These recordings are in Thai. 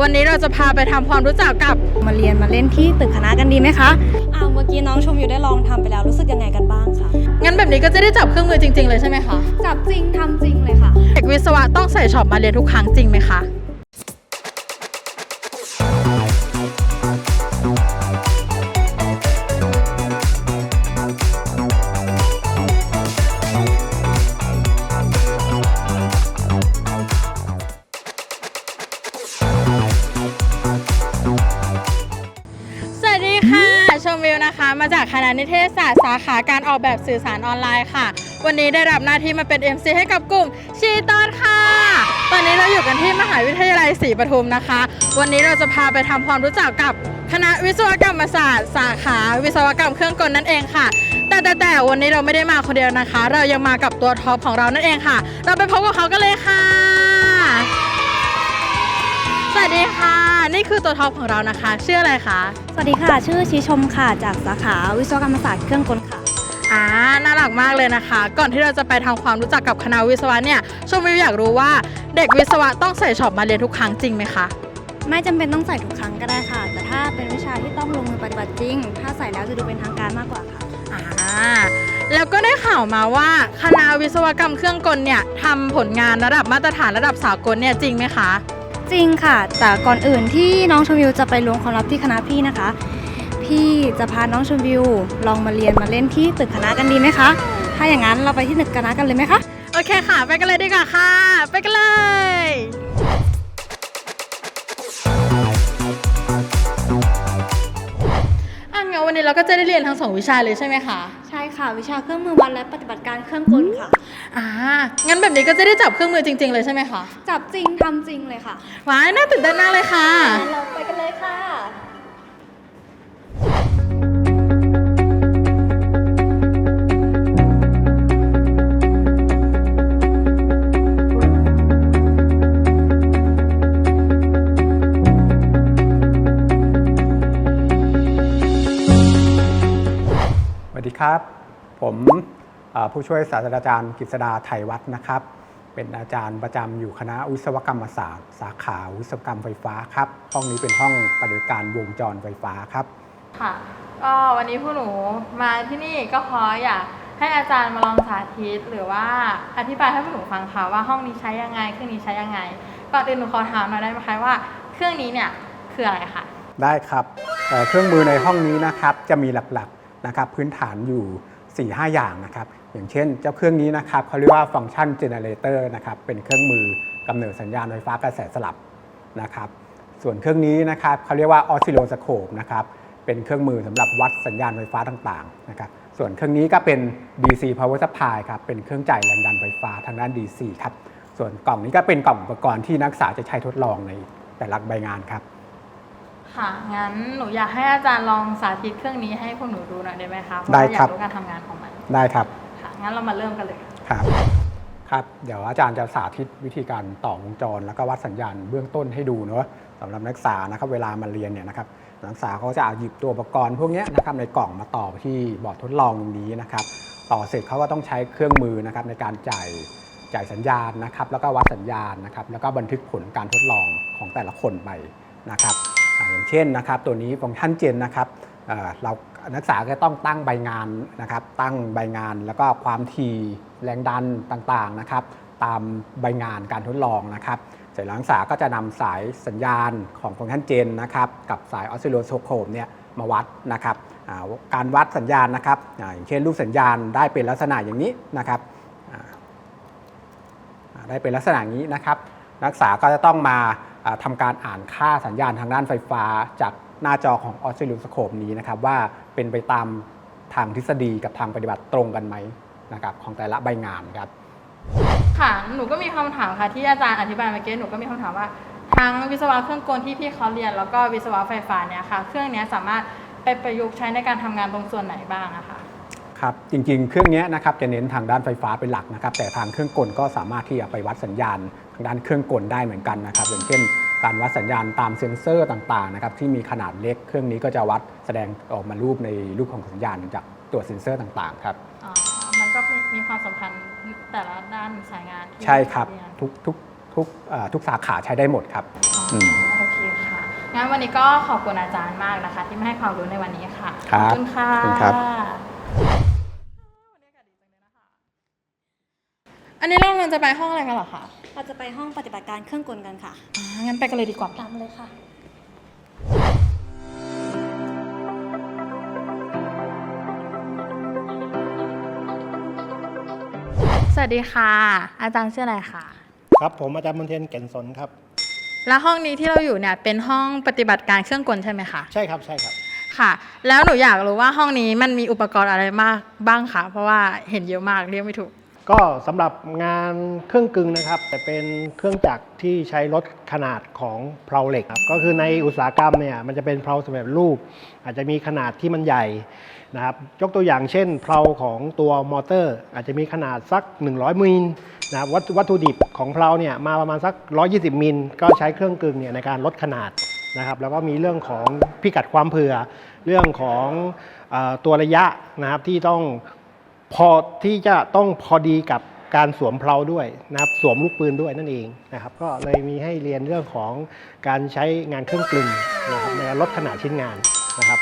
วันนี้เราจะพาไปทำความรู้จักกับมาเรียนมาเล่นที่ตึกคณะกันดีไหมคะอ้าวเมื่อกี้น้องชมอยู่ได้ลองทำไปแล้วรู้สึกยังไงกันบ้างคะงั้นแบบนี้ก็จะได้จับเครื่องมือจริง ๆ เลยใช่ไหมคะจับจริงทำจริงเลยค่ะเด็กวิศวะต้องใส่ช็อปมาเรียนทุกครั้งจริงไหมคะ สาขาการออกแบบสื่อสารออนไลน์ค่ะ วันนี้ได้รับหน้าที่มาเป็น MC ให้กับกลุ่มชีตอนค่ะ ตอนนี้เราอยู่กันที่มหาวิทยาลัยศรีปทุมนะคะ วันนี้เราจะพาไปทำความรู้จักกับคณะวิศวกรรมศาสตร์ สาขาวิศวกรรมเครื่องกลนั่นเองค่ะ แต่แต่แต่วันนี้เราไม่ได้มาคนเดียวนะคะ เรายังมากับตัวท็อปของเรานั่นเองค่ะ เราไปพบกับเขากันเลยค่ะ สวัสดีค่ะ นี่คือตัวท็อปของเรานะคะชื่ออะไรคะ สวัสดีค่ะ ชื่อชีชมค่ะ จากสาขาวิศวกรรมศาสตร์เครื่องกลค่ะ อ่า น่ารักมากเลยนะคะ ก่อนที่เราจะไปทำความรู้จักกับคณะวิศวะเนี่ย ชมวิวอยากรู้ว่าเด็กวิศวะต้องใส่ช็อปมาเรียนทุกครั้งจริงไหมคะ ไม่จำเป็นต้องใส่ทุกครั้งก็ได้ค่ะ แต่ถ้าเป็นวิชาที่ต้องลงมือปฏิบัติจริง ถ้าใส่แล้วจะดูเป็นทางการมากกว่าค่ะ อ่า แล้วก็ได้ข่าวมาว่าคณะวิศวกรรมเครื่องกลเนี่ยทำผลงานระดับมาตรฐานระดับสากลเนี่ยจริงไหมคะ จริงค่ะ แต่ก่อนอื่นที่น้องชมวิวจะไปลวงความลับที่คณะพี่นะคะ พี่จะพาน้องชมวิวลองมาเรียนมาเล่นที่ตึกคณะกันดีไหมคะ ถ้าอย่างนั้นเราไปที่ตึกคณะกันเลยไหมคะ โอเคค่ะ ไปกันเลยดีกว่าค่ะ ไปกันเลยอะงั้นวันนี้เราก็จะได้เรียนทั้งสองวิชาเลยใช่ไหมคะ ค่ะ วิชาเครื่องมือวัดและปฏิบัติการเครื่องกลค่ะ อ่า งั้นแบบนี้ก็จะได้จับเครื่องมือจริง ๆ เลยใช่ไหมคะ จับจริงทำจริงเลยค่ะว้ายน่าตื่นเต้นมากเลยค่ะเราไปกันเลยค่ะ สวัสดีครับ ผมเอ่อผู้ช่วยศาสตราจารย์กฤษดาไทยวัฒน์นะครับ เป็นอาจารย์ประจำอยู่คณะวิศวกรรมศาสตร์ สาขาวิศวกรรมไฟฟ้าครับ ห้องนี้เป็นห้องปฏิบัติการวงจรไฟฟ้าครับค่ะก็วันนี้พวกหนูมาที่นี่ก็ขออยากให้อาจารย์มาลองสาธิต หรือว่าอธิบายให้พวกหนูฟังค่ะว่าห้องนี้ใช้ยังไงเครื่องนี้ใช้ยังไงก่อนอื่นหนูขอถามหน่อยได้ไหมคะว่าเครื่องนี้เนี่ยคืออะไรคะได้ครับเอ่อเครื่องมือในห้องนี้นะครับจะมีหลักๆนะครับพื้นฐานอยู่ 4-5 อย่างนะครับ อย่างเช่นเจ้าเครื่องนี้นะครับเขาเรียกว่าฟังก์ชันเจเนเรเตอร์นะครับเป็นเครื่องมือกำเนิดสัญญาณไฟฟ้ากระแสสลับนะครับ ส่วนเครื่องนี้นะครับเขาเรียกว่าออสซิโลสโคปนะครับเป็นเครื่องมือสำหรับวัดสัญญาณไฟฟ้าต่างๆนะครับส่วนเครื่องนี้ก็เป็น DC power supply ครับเป็นเครื่องจ่ายแรงดันไฟฟ้าทางด้าน DC ครับส่วนกล่องนี้ก็เป็นกล่องอุปกรณ์ที่นักศึกษาจะใช้ทดลองในแต่ละใบงานครับ ค่ะ งั้นหนูอยากให้อาจารย์ลองสาธิตเครื่องนี้ให้พวกหนูดูหน่อยได้ไหมคะเพราะได้ว่าอครัยาบกรู้การทำงานของมันได้ครับค่ะ งั้นเรามาเริ่มกันเลย ครับ ครับ เดี๋ยวอาจารย์จะสาธิตวิธีการต่อวงจร แล้วก็วัดสัญญาณเบื้องต้นให้ดูเนาะสำหรับนักศึกษานะครับเวลามาเรียนเนี่ยนะครับนักศึกษาเขาจะหยิบตัวอุปกรณ์พวกเนี้ยนะครับในกล่องมาต่อที่บอร์ดทดลองตรงนี้นะครับ ต่อเสร็จเขาก็ต้องใช้เครื่องมือนะครับในการจ่ายจ่ายสัญญาณนะครับ แล้วก็วัดสัญญาณนะครับ แล้วก็บันทึกผลการทดลองของแต่ละคนไปนะครับอ่า อย่างเช่นนะครับตัวนี้ฟังก์ชันเจนนะครับเรานักศึกษาก็ต้องตั้งใบงานนะครับ ตั้งใบงานแล้วก็ความถี่แรงดันต่างๆนะครับ ตามใบงานการทดลองนะครับเสร็จแล้วนักศึกษาก็จะนำสายสัญญาณของฟังก์ชันเจนนะครับ กับสายออสซิโลสโคปเนี่ยมาวัดนะครับการวัดสัญญาณนะครับอย่างเช่นรูปสัญญาณได้เป็นลักษณะอย่างนี้นะครับได้เป็นลักษณะนี้นะครับ นักศึกษาก็จะต้องมา อ่าทำการอ่านค่าสัญญาณทางด้านไฟฟ้า จากหน้าจอของออสซิโลสโคปนี้นะครับว่าเป็นไปตามทางทฤษฎีกับทางปฏิบัติตรงกันไหมนะครับของแต่ละใบงานครับค่ะหนูก็มีคำถามค่ะที่อาจารย์อธิบายเมื่อกี้หนูก็มีคำถามว่าทั้งวิศวะเครื่องกลที่พี่เขาเรียน แล้วก็วิศวะไฟฟ้าเนี่ยค่ะ เครื่องนี้สามารถไปประยุกต์ใช้ในการทำงานตรงส่วนไหนบ้างอะคะ ครับจริงๆ เครื่องเนี้ยนะครับจะเน้นทางด้านไฟฟ้าเป็นหลักนะครับแต่ทางเครื่องกลก็สามารถที่จะไปวัดสัญญาณทางด้านเครื่องกลได้เหมือนกันนะครับอย่างเช่น การวัดสัญญาณตามเซ็นเซอร์ต่างๆนะครับที่มีขนาดเล็กเครื่องนี้ก็จะวัดแสดงออกมารูปในรูปของสัญญาณจากตัวเซ็นเซอร์ต่างๆครับอ๋อมันก็มีมีความสำคัญแต่ละด้านสายงานที่ใช่ครับเรียนทุกทุกทุกเอ่อทุกสาขาใช้ได้หมดครับอ๋ออืมโอเคงั้นวันนี้ก็ขอบคุณอาจารย์มากนะคะ ที่มาให้ความรู้ในวันนี้ค่ะครัขบอบคุณค่ะ ขอบคุณครับอันนี้เรากำลังจะไปห้องอะไรกันเหรอคะเราจะไปห้องปฏิบัติการเครื่องกลกันค่ะ อ่างั้นไปกันเลยดีกว่า ตามมาเลยค่ะ สวัสดีค่ะ อาจารย์ชื่ออะไรคะ ครับผมอาจารย์มนเทียนแก่นสนครับ แล้วห้องนี้ที่เราอยู่เนี่ยเป็นห้องปฏิบัติการเครื่องกลใช่ไหมคะ ใช่ครับใช่ครับ ค่ะ แล้วหนูอยากรู้ว่าห้องนี้มันมีอุปกรณ์อะไรมากบ้างคะเพราะว่าเห็นเยอะมากเรียกไม่ถูก ก็สำหรับงานเครื่องกึงนะครับ แต่เป็นเครื่องจักรที่ใช้ลดขนาดของเพลาเหล็กครับก็คือในอุตสาหกรรมเนี่ยมันจะเป็นเพลาสำเร็จรูป อาจจะมีขนาดที่มันใหญ่นะครับยกตัวอย่างเช่นเพลาของตัวมอเตอร์ อาจจะมีขนาดสัก 100 มิลนะครับวัตวัตถุดิบของเพลาเนี่ยมาประมาณสัก 120 มิลก็ใช้เครื่องกึงเนี่ยในการลดขนาด นะครับแล้วก็มีเรื่องของพิกัดความเผื่อ เรื่องของอตัวระยะนะครับที่ต้องพอที่จะต้องพอดีกับการสวมเพลาด้วยนะครับสวมลูกปืนด้วยนั่นเองนะครับก็เลยมีให้เรียนเรื่องของการใช้งานเครื่องกลึงนะครับในลดขนาดชิ้นงานนะครับ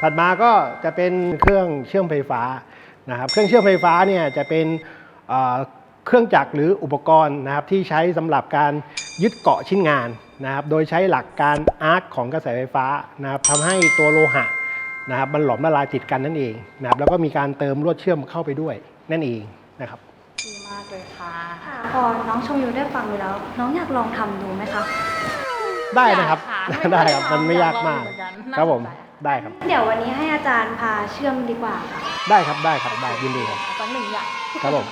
ถัดมาก็จะเป็นเครื่องเชื่อมไฟฟ้านะครับเครื่องเชื่อมไฟฟ้าเนี่ยจะเป็นเอ่อเครื่องจักรหรืออุปกรณ์นะครับที่ใช้สำหรับการยึดเกาะชิ้นงาน นะครับโดยใช้หลักการอาร์คของกระแสไฟฟ้านะครับทำให้ตัวโลหะนะครับมันหลอมละลายติดกันนั่นเองนะครับแล้วก็มีการเติมลวดเชื่อมเข้าไปด้วยนั่นเองนะครับดีมากเลยค่ะพอน้องชมยูได้ฟังไปแล้ว น้องอยากลองทำดูไหมคะ ได้นะครับอยากค่ะได้ครับมันไม่ยากมากอยากลองเหมือนกันน่าครับผมสนใจได้ครับเดี๋ยววันนี้ให้อาจารย์พาเชื่อมดีกว่าค่ะ ได้ครับได้ครับได้ยินดีครับ สักหนึ่งอย่าง ครับผม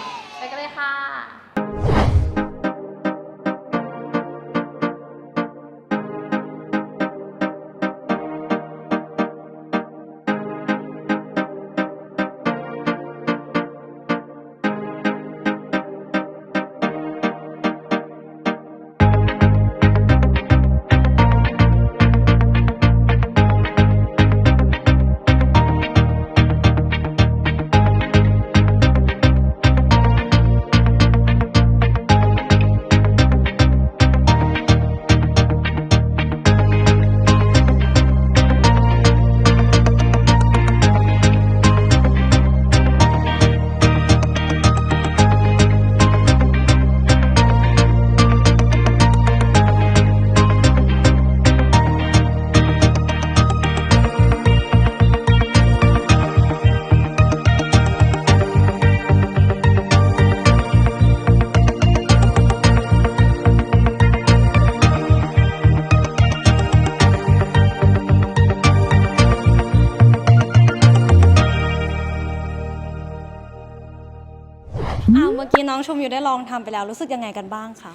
าวเมื่อกี้น้องชมยูได้ลองทำไปแล้วรู้สึกยังไงกันบ้างคะ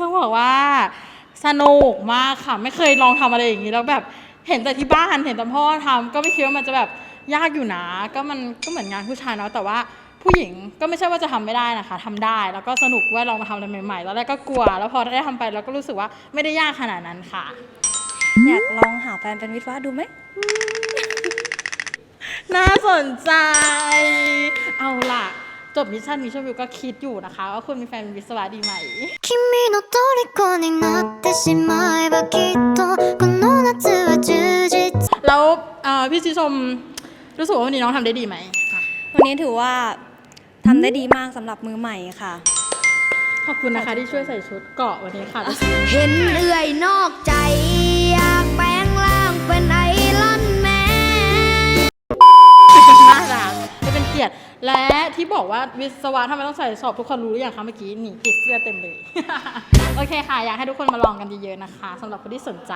ต้องบอกว่าสนุกมากค่ะ ไม่เคยลองทำอะไรอย่างนี้แล้วแบบเห็นแต่ที่บ้านเห็นแต่พ่อทำก็ไม่คิดว่ามันจะแบบยากอยู่นะก็มันก็เหมือนงานผู้ชายเนาะแต่ว่าผู้หญิงก็ไม่ใช่ว่าจะทำไม่ได้นะคะทำได้แล้วก็สนุกว่าลองมาทำอะไรใหม่ๆตอนแรกก็กลัว แล้วพอได้ทำไปเราก็รู้สึกว่าไม่ได้ยากขนาดนั้นค่ะ อยากลองหาแฟนเป็นวิศวะดูไหม น่าสนใจ เอาล่ะ จบมิชชั่นนี้ชมวิวก็คิดอยู่นะคะว่าคุณมีแฟนเป็นวิศวะดีไหม 君の虜になってしまえばきっとこの夏は充実 แล้วเอ่อพี่ชิชมรู้สึกว่าวันนี้น้องทำได้ดีไหมค่ะ วันนี้ถือว่าทำได้ดีมากสำหรับมือใหม่ค่ะ ขอบคุณนะคะที่ช่วยใส่ชุดเกราะวันนี้ค่ะ เห็นเอื่อยนอกใจ อยากแปลงร่างเป็นไอรอนแมน น่ารักจะเป็นเกียรติ และที่บอกว่าวิศวะทำไมต้องใส่สอบทุกคนรู้หรือยังคะเมื่อกี้นี่ติดเสื้อเต็มเลย โอเคค่ะ อยากให้ทุกคนมาลองกันเยอะๆนะคะสำหรับคนที่สนใจ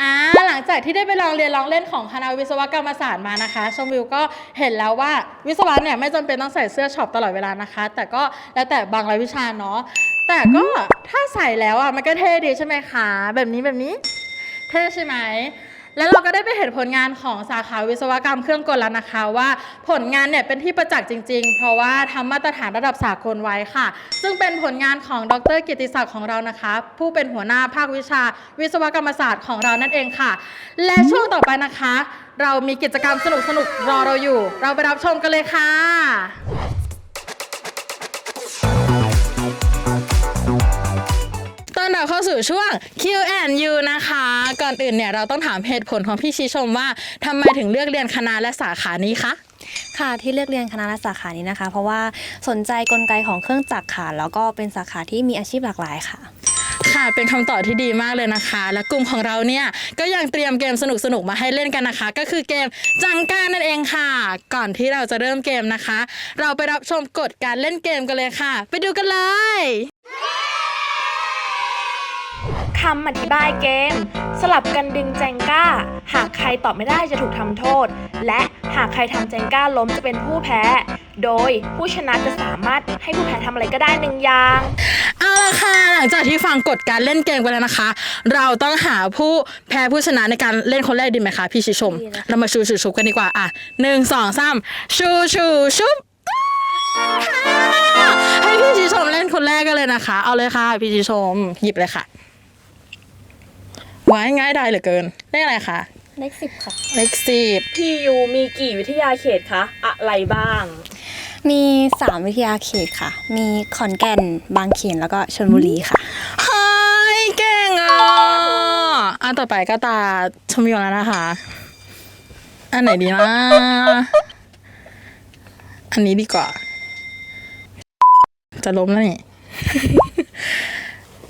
อ่าหลังจากที่ได้ไปลองเรียนลองเล่นของคณะวิศวกรรมศาสตร์มานะคะ ชมวิวก็เห็นแล้วว่าวิศวะเนี่ยไม่จำเป็นต้องใส่เสื้อช็อปตลอดเวลานะคะ แต่ก็แล้วแต่บางรายวิชาเนาะแต่ก็ถ้าใส่แล้วอะมันก็เท่ดีใช่ไหมคะ แบบนี้แบบนี้ เท่ใช่ไหม แล้วเราก็ได้ไปเห็นผลงานของสาขาวิศวกรรมเครื่องกลแล้วนะคะ ว่าผลงานเนี่ยเป็นที่ประจักษ์จริง ๆ เพราะว่าทำมาตรฐานระดับสากลไว้ค่ะ ซึ่งเป็นผลงานของดรกิติศักดิ์ของเรานะคะ ผู้เป็นหัวหน้าภาควิชา วิศวกรรมศาสตร์ของเรานั่นเองค่ะ และช่วงต่อไปนะคะ เรามีกิจกรรมสนุกๆรอเราอยู่ เราไปรับชมกันเลยค่ะ บบเข้าสู่ช่วง Q&U นะคะ ก่อนอื่นเนี่ยเราต้องถามเหตุผลของพี่ชีชมว่าทำไมถึงเลือกเรียนคณะและสาขานี้คะ ค่ะที่เลือกเรียนคณะและสาขานี้นะคะ เพราะว่าสนใจกลไกของเครื่องจักรค่ะแล้วก็เป็นสาขาที่มีอาชีพหลากหลายค่ะ ค่ะเป็นคำตอบที่ดีมากเลยนะคะ และกลุ่มของเราเนี่ยก็ยังเตรียมเกมสนุกๆ มาให้เล่นกันนะคะ ก็คือเกมจังก้านั่นเองค่ะ ก่อนที่เราจะเริ่มเกมนะคะ เราไปรับชมกฎการเล่นเกมกันเลยค่ะ ไปดูกันเลยคำอธิบายเกม สลับกันดึงแจงก้า หากใครตอบไม่ได้จะถูกทำโทษ และหากใครทำแจงก้าล้มจะเป็นผู้แพ้ โดยผู้ชนะจะสามารถให้ผู้แพ้ทำอะไรก็ได้หนึ่งอย่าง เอาละค่ะหลังจากที่ฟังกฎการเล่นเกมกันแล้วนะคะ เราต้องหาผู้แพ้ผู้ชนะในการเล่นคนแรกดีไหมคะพี่ชิชม ดีเลยค่ะเรามาชูชูชุบกันดีกว่าอะหนึ่งสองสามชูชูชุบให้พี่ชิชมเล่นคนแรกกันเลยนะคะ เอาเลยค่ะพี่ชิชมหยิบเลยค่ะ ไว้ง่ายได้เหลือเกิน เลขอะไรคะ เลขสิบค่ะ เลขสิบพี่ยูมีกี่วิทยาเขตคะอะไรบ้าง มีสามวิทยาเขตค่ะ มีขอนแก่น บางเขนแล้วก็ชลบุรีค่ะ เฮ้ยเก่งอะอะต่อไปก็ตาชมวิวแล้วนะคะ อันไหนดีนะ อันนี้ดีกว่า จะล้มแล้วนี่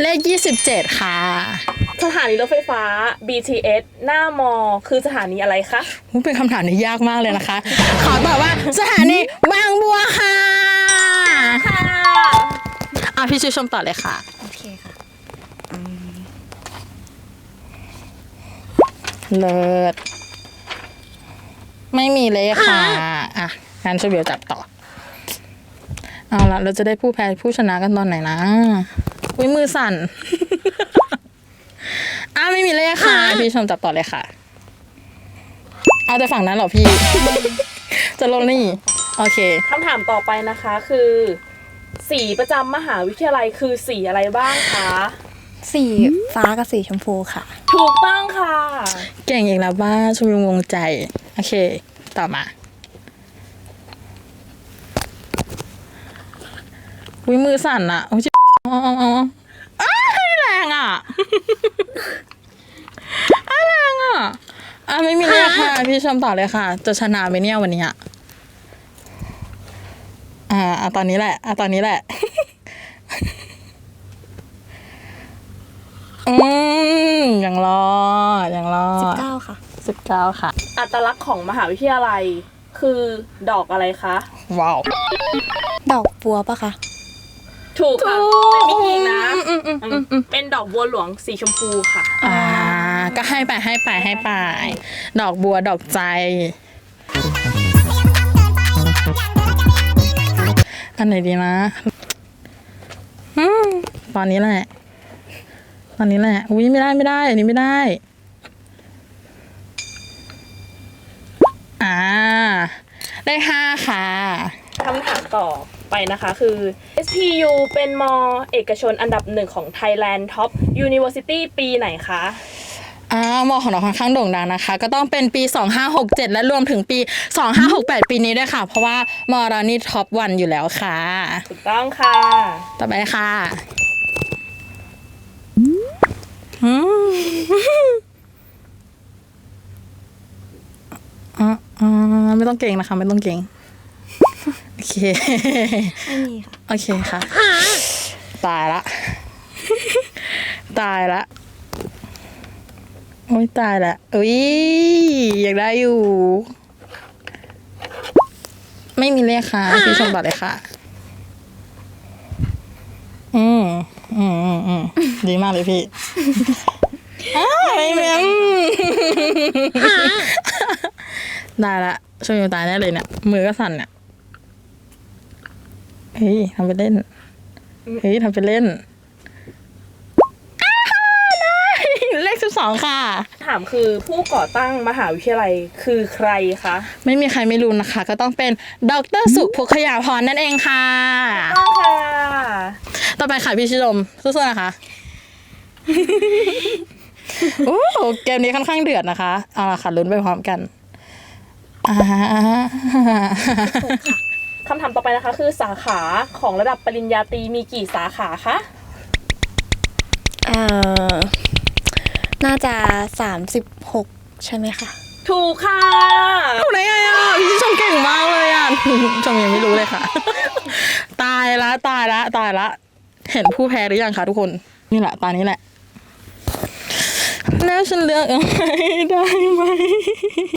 เลขยี่สิบเจ็ดค่ะ สถานีรถไฟฟ้า BTS หน้ามอ คือสถานีอะไรคะอุ๊ยเป็นคำถามที่ยากมากเลยนะคะ ขอตอบว่าสถานีบางบัวค่ะค่ะอะพี่ชูชมต่อเลยค่ะ โอเคค่ะเลิศไม่มีเลยค่ะ อะงั้นชมวิวจับต่อ เอาละเราจะได้ผู้แพ้ผู้ชนะกันตอนไหนนะอุ้ยมือสั่น อ้าวไม่มีเลขค่ะ พี่ชมจับต่อเลยค่ะ เอาแต่ฝั่งนั้นเหรอพี่ จะลงนี่ โอเค คำถามต่อไปนะคะคือ สีประจำมหาวิทยาลัยคือสีอะไรบ้างคะ สีฟ้ากับสีชมพูค่ะ ถูกต้องค่ะ เก่งอีกแล้วบ้าชมวิวงงใจ โอเค ต่อมาวิมือสั่นอะโอ้ยอ๋ออ๋ออ๋ออ้ายแรงอะ อ้ายแรงอะอะไม่มีเลยค่ะ พี่ชมต่อเลยค่ะ จะชนะไหมเนี่ยวันนี้อะอ่าอะตอนนี้แหละอะตอนนี้แหละอืมยังรอดยังรอด19ค่ะ สิบเก้าค่ะ อัตลักษณ์ของมหาวิทยาลัย คือดอกอะไรคะ ว้าวดอกบัวปะคะ ถูกค่ะถูกไม่มีอีกนะอืมอืมอืมอืมเป็นดอกบัวหลวงสีชมพูค่ะ อ่า ก็ให้ไปให้ไปให้ไป ดอกบัวดอกใจ อันไหนดีนะอตอนนี้แหละ ตอนนี้แหละ อุ้ยไม่ได้ไม่ได้ อันนี้ไม่ได้ อ่า ได้ห้าค่ะคำถามต่อไปนะคะคือ SPU เป็นมอเอกชนอันดับหนึ่งของ Thailand Top University ปีไหนคะ อ่ามอของเราค่อนข้างโด่งดังนะคะ ก็ต้องเป็นปี 2567 และรวมถึงปี 2568 ปีนี้ด้วยค่ะ เพราะว่ามอเรานี่ท็อปวันอยู่แล้วค่ะ ถูกต้องค่ะ ต่อไปค่ะอืมอ่าอ่าไม่ต้องเก่งนะคะ ไม่ต้องเก่ง โอเค ไม่มีค่ะ โอเคค่ะ ตายละ ตายละโอ้ยตายละอุ้ยอยากได้อยู่ ไม่มีเลขค่ะพี่ชมต่อเลยค่ะ อืมอืมอืมอืมดีมากเลยพี่อ้าวไม่มีอืมได้ละชมอยู่ตายแน่เลยเนี่ย มือก็สั่นเนี่ยเฮ้ยทำไปเล่น เฮ้ยทำไปเล่นอ้าวได้ เลข สิบสองค่ะ ถามคือผู้ก่อตั้งมหาวิทยาลัยคือใครคะ ไม่มีใครไม่รู้นะคะ ก็ต้องเป็นดรสุภพยาพรนั่นเองค่ะต้องค่ะ ต่อไปค่ะพี่ชิดมสู้ๆนะคะโอ้โหเกมนี้ค่อนข้างเดือดนะคะ เอาละค่ะลุ้นไปพร้อมกันอ่าคำถามต่อไปนะคะ คือสาขาของระดับปริญญาตรีมีกี่สาขาคะ เอ่อ น่าจะ 36 ใช่ไหมคะถูกค่ะ ถูกได้ไงอะพี่ชิชมเก่งมากเลยอะชมยังไม่รู้เลยค่ะ ตายละตายละตายละ เห็นผู้แพ้หรือยังคะทุกคน นี่แหละตานี้แหละแล้วฉันเลือกอะไรได้ไหม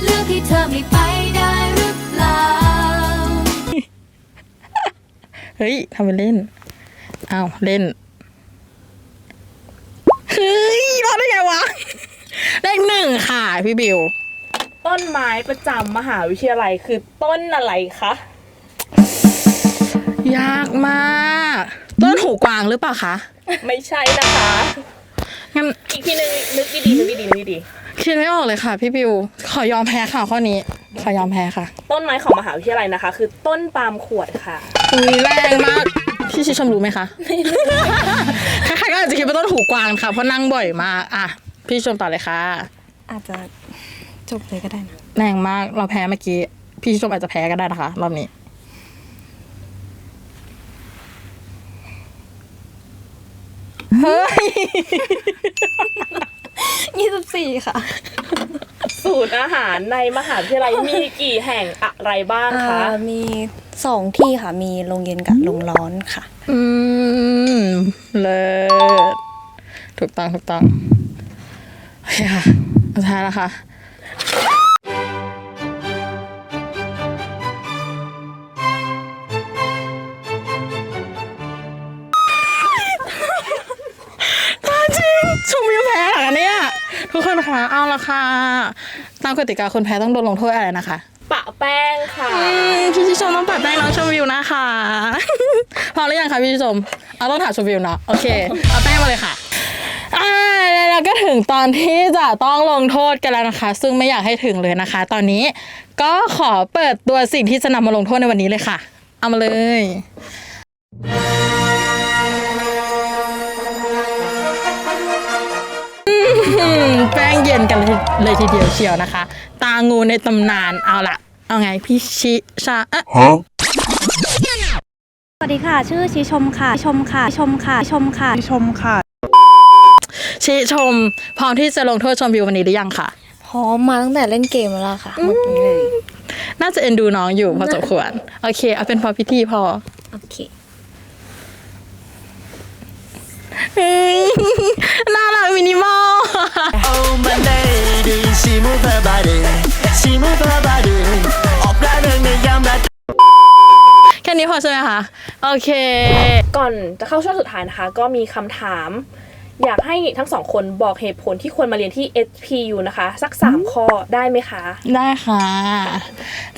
เลือกที่เธอไม่ไปได้หรือเปล่า เฮ้ยทำเป็นเล่นอ้าวเล่น เฮ้ยรอดได้ไงวะ เลขหนึ่งค่ะ พี่บิว ต้นไม้ประจำมหาวิทยาลัยคือต้นอะไรคะ ยากมาก ต้นหูกวางหรือเปล่าคะ ไม่ใช่นะคะ งั้นอีกทีหนึงนึกดีๆนึกดีๆนึกดีคิดไม่ออกเลยค่ะ พี่บิว ขอยอมแพ้ค่ะข้อนี้ ขอยอมแพ้ค่ะ ๆต้นไม้ของมหาวิทยาลัยนะคะ คือต้นปาล์มขวดค่ะ อุ้ยแรงมาก พี่ชิชมรู้ไหมคะไม่รู้ใครๆ ก็อาจจะคิดว่าต้นหูกวางค่ะเพราะนั่งบ่อยมากอะพี่ชมต่อเลยค่ะ อาจจะจบเลยก็ได้นะแรงมากเราแพ้เมื่อกี้ พี่ชมอาจจะแพ้ก็ได้นะคะรอบนี้ เฮ้ย24ค่ะศูนย์อาหารในมหาวิทยาลัยมีกี่แห่งอะไรบ้างคะ อ่ามีสองที่ค่ะ มีโรงเย็นกับโรงร้อนค่ะ อืมเลิศ ถูกต้องถูกต้องโอเคค่ะสุดท้ายแล้วค่ะตายจริงชมวิวแพ้เหรอเนี่ย ทุกคนคะเอาละค่ะ ตามกติกาคนแพ้ต้องโดนลงโทษอะไรนะคะปะแป้งค่ะอืมพี่ชิชมต้องปัดแป้งน้องชมวิวนะคะ พอหรือยังคะพี่ชิชมเอาต้องถามชมวิวนะโอเค เอาแป้งมาเลยค่ะอ่า แล้วเราก็ถึงตอนที่จะต้องลงโทษกันแล้วนะคะ ซึ่งไม่อยากให้ถึงเลยนะคะ ตอนนี้ก็ขอเปิดตัวสิ่งที่จะนำมาลงโทษในวันนี้เลยค่ะ เอามาเลยอืมแป้งเย็นกันเลยเลยทีเดียวเชียวนะคะ ตางูในตำนานเอาละเอาไงพี่ชิชาเอ๊ะสวัสดีค่ะ ชื่อชีชมค่ะ ชมค่ะ ชมค่ะ ชมค่ะ ชมค่ะ ชิชม พร้อมที่จะลงโทษชมวิววันนี้หรือยังคะพร้อมมาตั้งแต่เล่นเกมแล้วค่ะเมื่อกี้เลย น่าจะเอ็นดูน้องอยู่พอสมควร โอเค เอาเป็นพอพิธีพอ โอเคเฮ้ยน่ารักมินิมอล Oh my lady, she move her body, she move her body. ออกแรงในยามราแค่นี้พอใช่ไหมคะ โอเค ก่อนจะเข้าช่วงสุดท้ายนะคะ ก็มีคำถาม อยากให้ทั้งสองคนบอกเหตุผลที่ควรมาเรียนที่ SPU นะคะ สัก 3 ข้อได้ไหมคะ ได้ค่ะ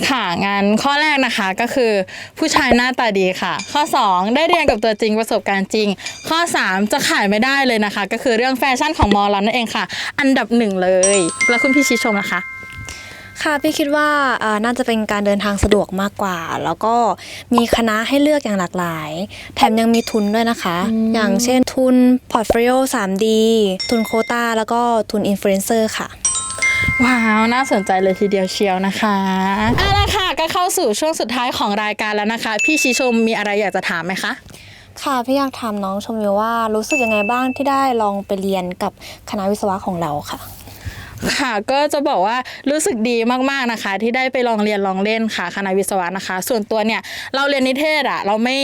ค่ะงานข้อแรกนะคะก็คือผู้ชายหน้าตาดีค่ะ ข้อ 2 ได้เรียนกับตัวจริงประสบการณ์จริง ข้อ 3 จะขายไม่ได้เลยนะคะ ก็คือเรื่องแฟชั่นของมอเรานั่นเองค่ะ อันดับหนึ่งเลย แล้วคุณพี่ชิชมนะคะ ค่ะพี่คิดว่าอ่าน่าจะเป็นการเดินทางสะดวกมากกว่า แล้วก็มีคณะให้เลือกอย่างหลากหลาย แถมยังมีทุนด้วยนะคะ อย่างเช่นทุนพอร์ตโฟลิโอ 3D ทุนโควตาแล้วก็ทุนอินฟลูเอนเซอร์ค่ะ ว้าว น่าสนใจเลยทีเดียวเชียวนะคะเอาละค่ะก็เข้าสู่ช่วงสุดท้ายของรายการแล้วนะคะ พี่ชิชมมีอะไรอยากจะถามไหมคะค่ะพี่อยากถามน้องชมวิวว่ารู้สึกยังไงบ้างที่ได้ลองไปเรียนกับคณะวิศวะของเราค่ะ ค่ะก็จะบอกว่ารู้สึกดีมากๆนะคะ ที่ได้ไปลองเรียนลองเล่นค่ะคณะวิศวะนะคะ ส่วนตัวเนี่ยเราเรียนนิเทศอะเราไม่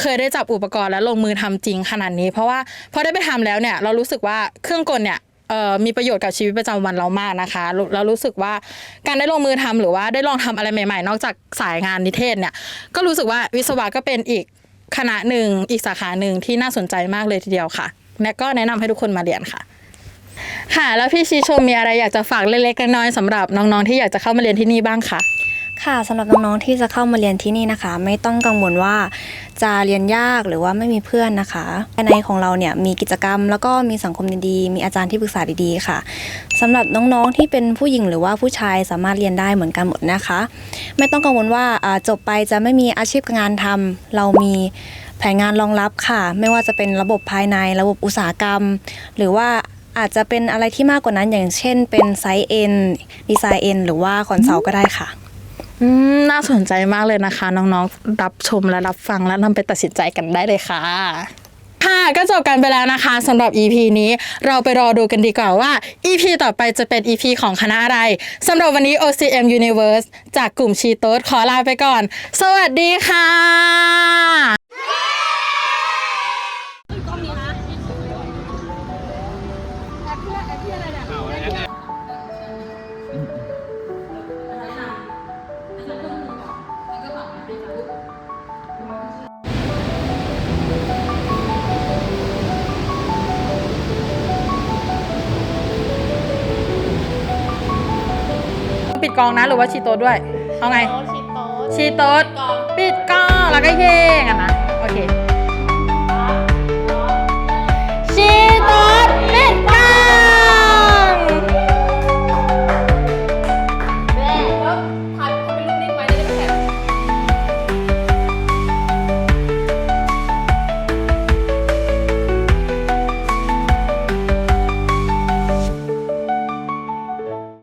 เคยได้จับอุปกรณ์และลงมือทำจริงขนาดนี้ เพราะว่าพอได้ไปทำแล้วเนี่ยเรารู้สึกว่าเครื่องกลเนี่ยมีประโยชน์กับชีวิตประจำวันเรามากนะคะเรารู้สึกว่าการได้ลงมือทำหรือว่าได้ลองทำอะไรใหม่ๆ นอกจากสายงานนิเทศเนี่ยก็รู้สึกว่าวิศวะก็เป็นอีกคณะหนึ่งอีกสาขาหนึ่งที่น่าสนใจมากเลยทีเดียวค่ะ และก็แนะนำให้ทุกคนมาเรียนค่ะ ค่ะ แล้วพี่ชีชมมีอะไรอยากจะฝากเล็กๆน้อยๆสำหรับน้องๆที่อยากจะเข้ามาเรียนที่นี่บ้างคะค่ะสำหรับน้องๆที่จะเข้ามาเรียนที่นี่นะคะ ไม่ต้องกังวลว่าจะเรียนยากหรือว่าไม่มีเพื่อนนะคะภายในของเราเนี่ยมีกิจกรรม แล้วก็มีสังคมดีๆมีอาจารย์ที่ปรึกษาดีๆค่ะสำหรับน้องๆที่เป็นผู้หญิงหรือว่าผู้ชายสามารถเรียนได้เหมือนกันหมดนะคะ ไม่ต้องกังวลว่าจบไปจะไม่มีอาชีพงานทำเรามีแผนงานรองรับค่ะ ไม่ว่าจะเป็นระบบภายในระบบอุตสาหกรรม หรือว่า อาจจะเป็นอะไรที่มากกว่านั้นอย่างเช่น เป็นไซส์เอ็นดีไซน์เอ็นหรือว่าคอนเซัลท์ก็ได้ค่ะน่าสนใจมากเลยนะคะ น้องๆ รับชมและรับฟังและนำไปตัดสินใจกันได้เลยค่ะค่ะค่ะก็จบกันไปแล้วนะคะสำหรับ EP นี้เราไปรอดูกันดีกว่าว่า EP ต่อไปจะเป็น EP ของคณะอะไรสำหรับวันนี้ OCM Universe จากกลุ่มชีโต๊ดขอลาไปก่อน สวัสดีค่ะ กองนะหรือว่าชีโต๊ดด้วย เอาไง ชีโต๊ดปิดกล้องแล้วก็เย่กันนะ โอเค